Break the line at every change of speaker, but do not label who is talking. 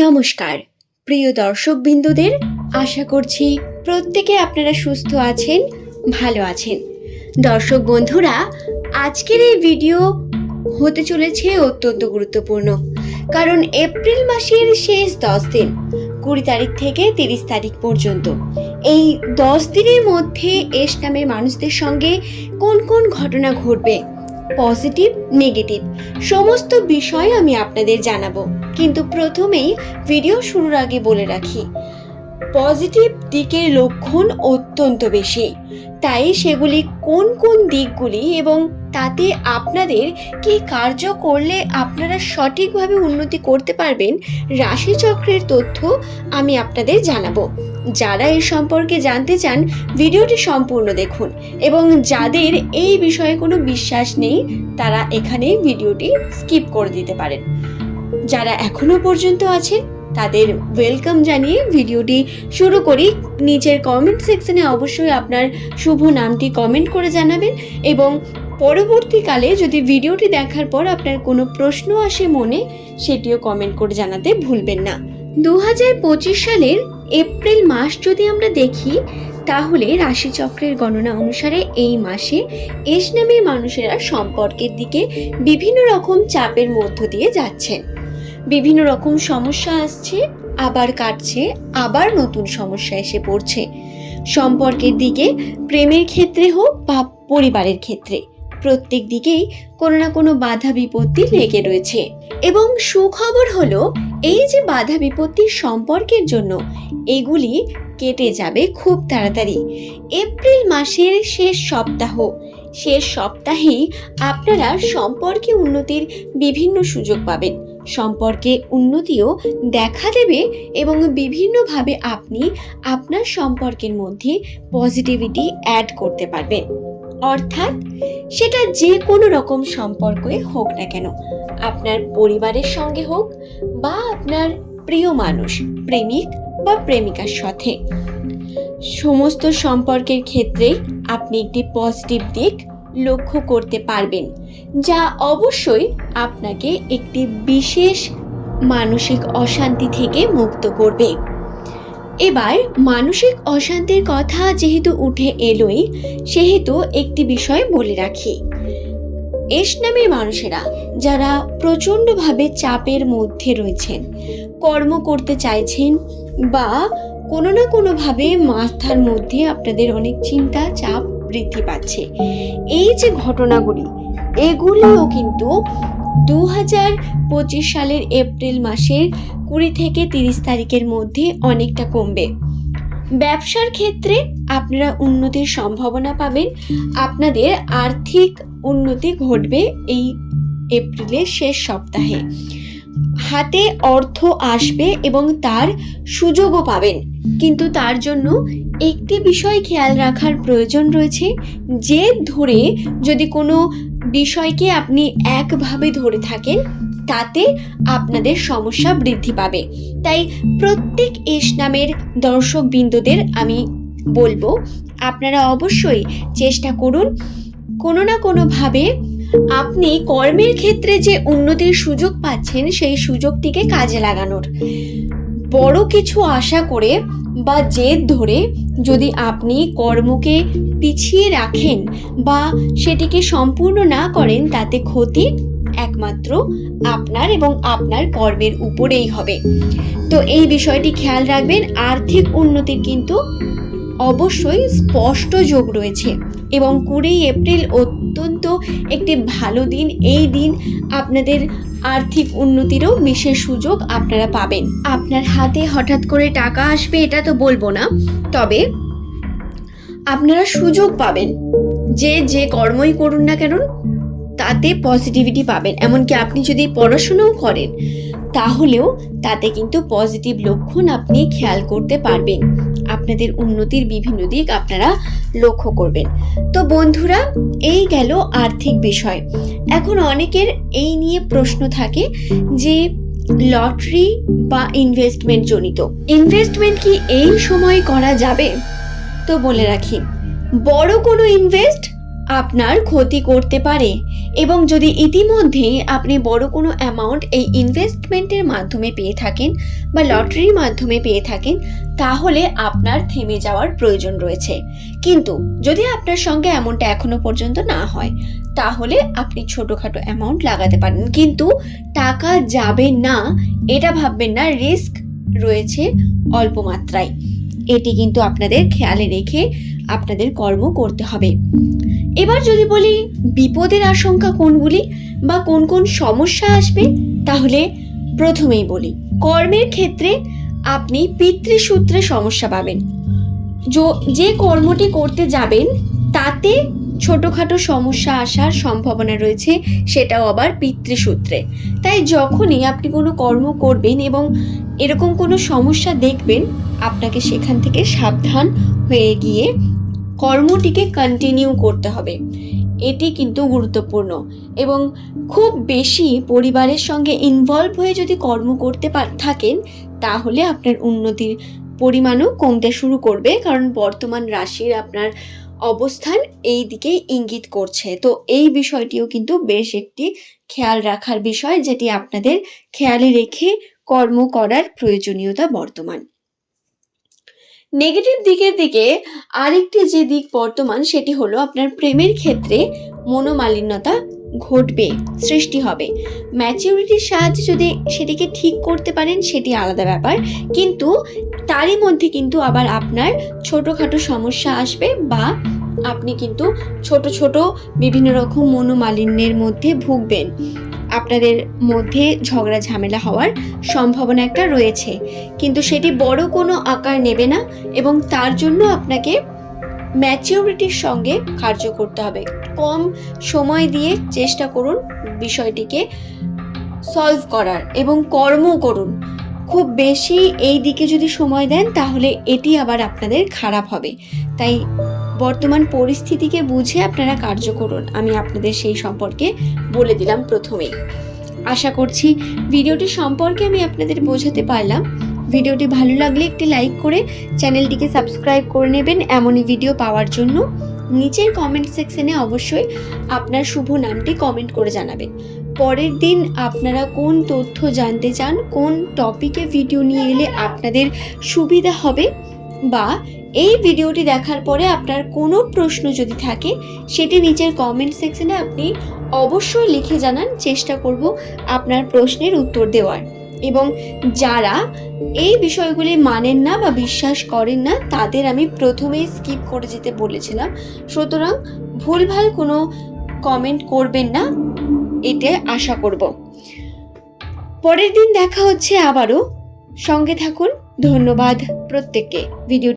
নমস্কার। প্রিয় দর্শক বিন্দুদের আশা করছি প্রত্যেকে আপনারা সুস্থ আছেন, ভালো আছেন। দর্শক বন্ধুরা, আজকের এই ভিডিও হতে চলেছে অত্যন্ত গুরুত্বপূর্ণ। কারণ এপ্রিল মাসের শেষ দশ দিন, কুড়ি তারিখ থেকে তিরিশ তারিখ পর্যন্ত। এই দশ দিনের মধ্যে এস নামের মানুষদের সঙ্গে কোন কোন ঘটনা ঘটবে পজিটিভ নেগেটিভ সমস্ত বিষয় আমি আপনাদের জানাব। কিন্তু প্রথমেই ভিডিও শুরুর আগে বলে রাখি পজিটিভ দিকের লক্ষণ অত্যন্ত বেশি। তাই সেগুলি কোন কোন দিকগুলি এবং তাতে আপনাদের কি কার্য করলে আপনারা সঠিকভাবে উন্নতি করতে পারবেন রাশিচক্রের তথ্য আমি আপনাদের জানাব। যারা এই সম্পর্কে জানতে চান, ভিডিওটি সম্পূর্ণ দেখুন এবং যাদের এই বিষয়ে কোনো বিশ্বাস নেই, তারা এখানে ভিডিওটি স্কিপ করে দিতে পারেন। যারা এখনও পর্যন্ত আছেন তাদের ওয়েলকাম জানিয়ে ভিডিওটি শুরু করি। নিচের কমেন্ট সেকশনে অবশ্যই আপনার শুভ নামটি কমেন্ট করে জানাবেন এবং পরবর্তীকালে যদি ভিডিওটি দেখার পর আপনার কোনো প্রশ্ন আসে মনে, সেটিও কমেন্ট করে জানাতে ভুলবেন না। দু হাজার পঁচিশ সালের এপ্রিল মাস যদি আমরা দেখি, তাহলে রাশিচক্রের গণনা অনুসারে এই মাসে এস নামের মানুষেরা সম্পর্কের দিকে বিভিন্ন রকম চাপের মধ্য দিয়ে যাচ্ছেন। বিভিন্ন রকম সমস্যা আসছে, আবার কাটছে, আবার নতুন সমস্যা এসে পড়ছে। সম্পর্কের দিকে, প্রেমের ক্ষেত্রে হোক বা পরিবারের ক্ষেত্রে, প্রত্যেক দিকেই কোনো না কোনো বাধা বিপত্তি লেগে রয়েছে। এবং সুখবর হলো, এই যে বাধা বিপত্তির সম্পর্কের জন্য, এগুলি কেটে যাবে খুব তাড়াতাড়ি। এপ্রিল মাসের শেষ সপ্তাহ, শেষ সপ্তাহেই আপনারা সম্পর্কে উন্নতির বিভিন্ন সুযোগ পাবেন। সম্পর্কে উন্নতিও দেখা দেবে এবং বিভিন্নভাবে আপনি আপনার সম্পর্কের মধ্যে পজিটিভিটি অ্যাড করতে পারবেন। অর্থাৎ সেটা যে কোনো রকম সম্পর্কই হোক না কেন, আপনার পরিবারের সঙ্গে হোক বা আপনার প্রিয় মানুষ, প্রেমিক বা প্রেমিকার সাথে। সমস্ত সম্পর্কের ক্ষেত্রে আপনি একটি পজিটিভ দিক লক্ষ্য করতে পারবেন, যা অবশ্যই আপনাকে একটি বিশেষ মানসিক অশান্তি থেকে মুক্ত করবে। এবার মানসিক অশান্তির কথা যেহেতু উঠে এলোই, সেহেতু একটি বিষয় বলে রাখি। এস নামের মানুষেরা যারা প্রচণ্ডভাবে চাপের মধ্যে রয়েছেন, কর্ম করতে চাইছেন বা কোনো না কোনোভাবে মাথার মধ্যে আপনাদের অনেক চিন্তা, চাপ বৃদ্ধি পাচ্ছে। এই যে ঘটনাগুলি, এগুলিও কিন্তু দু হাজার পঁচিশ সালের এপ্রিল মাসের কুড়ি থেকে তিরিশ তারিখের মধ্যে অনেকটা কমবে। ব্যবসার ক্ষেত্রে আপনারা উন্নতির সম্ভাবনা পাবেন। আপনাদের আর্থিক উন্নতি ঘটবে এই এপ্রিলের শেষ সপ্তাহে। হাতে অর্থ আসবে এবং তার সুযোগও পাবেন। কিন্তু তার জন্য একটি বিষয় খেয়াল রাখার প্রয়োজন রয়েছে, যে ধরে যদি কোনো বিষয়কে আপনি একভাবে ধরে থাকেন, তাতে আপনাদের সমস্যা বৃদ্ধি পাবে। তাই প্রত্যেক এস নামের দর্শক বিন্দুদের আমি বলব, আপনারা অবশ্যই চেষ্টা করুন কোনো না কোনোভাবে আপনি কর্মের ক্ষেত্রে যে উন্নতির সুযোগ পাচ্ছেন, সেই সুযোগটিকে কাজে লাগানোর। বড় কিছু আশা করে বা জেদ ধরে যদি আপনি কর্মকে পিছিয়ে রাখেন বা সেটিকে সম্পূর্ণ না করেন, তাতে ক্ষতি একমাত্র আপনার এবং আপনার কর্মের উপরেই হবে। তো এই বিষয়টি খেয়াল রাখবেন, আর্থিক উন্নতির কিন্তু অবশ্যই স্পষ্ট যোগ রয়েছে এবং কুড়ি এপ্রিল অত্যন্ত একটি ভালো দিন। এই দিন আপনাদের আর্থিক উন্নতিরও বিশেষ সুযোগ আপনারা পাবেন। আপনার হাতে হঠাৎ করে টাকা আসবে এটা তো বলব না, তবে আপনারা সুযোগ পাবেন। যে যে কর্মই করুন না কেন, তাতে পজিটিভিটি পাবেন। এমনকি আপনি যদি পড়াশোনাও করেন তাহলেও তাতে কিন্তু পজিটিভ লক্ষণ আপনি খেয়াল করতে পারবেন। আপনাদের উন্নতির বিভিন্ন দিক আপনারা লক্ষ্য করবেন। তো বন্ধুরা, এই গেল আর্থিক বিষয়। এখন অনেকের এই নিয়ে প্রশ্ন থাকে যে, লটারি বা ইনভেস্টমেন্ট জনিত। ইনভেস্টমেন্ট কি এই সময় করা যাবে? তো বলে রাখি, বড় কোনো ইনভেস্ট আপনার ক্ষতি করতে পারে এবং যদি ইতিমধ্যেই আপনি বড় কোনো অ্যামাউন্ট এই ইনভেস্টমেন্টের মাধ্যমে পেয়ে থাকেন বা লটারির মাধ্যমে পেয়ে থাকেন, তাহলে আপনার থেমে যাওয়ার প্রয়োজন রয়েছে। কিন্তু যদি আপনার সঙ্গে এমনটা এখনও পর্যন্ত না হয়, তাহলে আপনি ছোটোখাটো অ্যামাউন্ট লাগাতে পারেন। কিন্তু টাকা যাবে না, এটা ভাববেন না রিস্ক রয়েছে অল্প মাত্রায়। এটি কিন্তু আপনাদের খেয়ালে রেখে আপনাদের কর্ম করতে হবে। এবার যদি বলি, বিপদের আশঙ্কা কোনগুলি বা কোন কোন সমস্যা আসবে, তাহলে প্রথমেই বলি, কর্মের ক্ষেত্রে আপনি পিতৃসূত্রে সমস্যা পাবেন। যো- কর্মটি করতে যাবেন, তাতে ছোটোখাটো সমস্যা আসার সম্ভাবনা রয়েছে, সেটাও আবার পিতৃসূত্রে। তাই যখনই আপনি কোনো কর্ম করবেন এবং এরকম কোনো সমস্যা দেখবেন, আপনাকে সেখান থেকে সাবধান হয়ে গিয়ে কর্মটিকে কন্টিনিউ করতে হবে। এটি কিন্তু গুরুত্বপূর্ণ এবং খুব বেশি পরিবারের সঙ্গে ইনভলভ হয়ে যদি কর্ম করতে থাকেন, তাহলে আপনার উন্নতির পরিমাণও কমতে শুরু করবে, কারণ বর্তমান রাশির আপনার অবস্থান এই দিকেই ইঙ্গিত করছে। তো এই বিষয়টিও কিন্তু বেশ একটি খেয়াল রাখার বিষয়, যেটি আপনাদের খেয়ালে রেখে কর্ম করার প্রয়োজনীয়তা বর্তমান। নেগেটিভ দিকের দিকে আরেকটি যে দিক বর্তমান, সেটি হলো আপনার প্রেমের ক্ষেত্রে মনোমালিন্যতা ঘটবে, সৃষ্টি হবে। ম্যাচিউরিটির সাহায্যে যদি সেটিকে ঠিক করতে পারেন, সেটি আলাদা ব্যাপার। কিন্তু তারই মধ্যে কিন্তু আবার আপনার ছোটোখাটো সমস্যা আসবে বা আপনি কিন্তু ছোট ছোট বিভিন্ন রকম মনোমালিন্যের মধ্যে ভুগবেন। আপনাদের মধ্যে ঝগড়া ঝামেলা হওয়ার সম্ভাবনা একটা রয়েছে। কিন্তু সেটি বড় কোনো আকার নেবে না এবং তার জন্য আপনাকে ম্যাচিউরিটির সঙ্গে কার্য করতে হবে। কম সময় দিয়ে চেষ্টা করুন বিষয়টিকে সলভ করার এবং কর্ম করুন। খুব বেশি এই দিকে যদি সময় দেন তাহলে এটি আবার আপনাদের খারাপ হবে। তাই বর্তমান পরিস্থিতিকে বুঝে আপনারা কার্য করুন। আমি আপনাদের সেই সম্পর্কে বলে দিলাম প্রথমেই। আশা করছি ভিডিওটি সম্পর্কে আমি আপনাদের বোঝাতে পারলাম। ভিডিওটি ভালো লাগলে একটি লাইক করে চ্যানেলটিকে সাবস্ক্রাইব করে নেবেন এমনই ভিডিও পাওয়ার জন্য। নিচের কমেন্ট সেকশনে অবশ্যই আপনার শুভ নামটি কমেন্ট করে জানাবেন। পরের দিন আপনারা কোন তথ্য জানতে চান, কোন টপিকে ভিডিও নিয়ে এলে আপনাদের সুবিধা হবে বা এই ভিডিওটি দেখার পরে আপনার কোনো প্রশ্ন যদি থাকে, সেটি নিচের কমেন্ট সেকশনে আপনি অবশ্যই লিখে জানান, চেষ্টা করব আপনার প্রশ্নের উত্তর দেওয়ার। এবং যারা এই বিষয়গুলি মানেন না বা বিশ্বাস করেন না, তাদের আমি প্রথমেই স্কিপ করে যেতে বলেছিলাম। সুতরাং ভুলভাল কোনো কমেন্ট করবেন না এটা আশা করব। পরের দিন দেখা হচ্ছে আবারও। সঙ্গে থাকুন, ধন্যবাদ প্রত্যেককে। ভিডিও